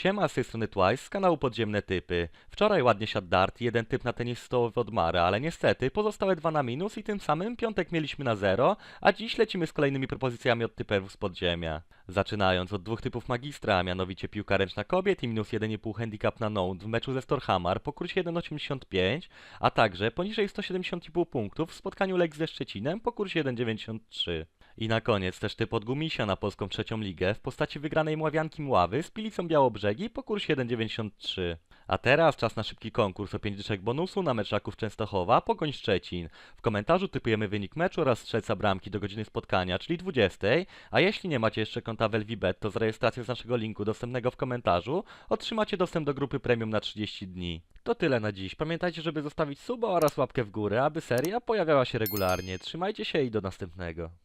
Siema, z tej strony Twice, z kanału Podziemne Typy. Wczoraj ładnie siadł dart, jeden typ na tenis stołowy od Mara, ale niestety pozostałe dwa na minus i tym samym piątek mieliśmy na zero, a dziś lecimy z kolejnymi propozycjami od typerów z podziemia. Zaczynając od dwóch typów magistra, a mianowicie piłka ręczna kobiet i minus 1,5 handicap na note w meczu ze Storhamar po kursie 1,85, a także poniżej 170,5 punktów w spotkaniu Lek ze Szczecinem po kursie 1,93. I na koniec też typ od Gumisia na polską trzecią ligę w postaci wygranej Mławianki Mławy z Pilicą Białobrzegi po kursie 1,93. A teraz czas na szybki konkurs o 5 dyszek bonusu na mecz Raków Częstochowa, Pogoń Szczecin. W komentarzu typujemy wynik meczu oraz strzelca bramki do godziny spotkania, czyli 20, a jeśli nie macie jeszcze konta w LVBet, to z rejestracją z naszego linku dostępnego w komentarzu otrzymacie dostęp do grupy premium na 30 dni. To tyle na dziś. Pamiętajcie, żeby zostawić suba oraz łapkę w górę, aby seria pojawiała się regularnie. Trzymajcie się i do następnego.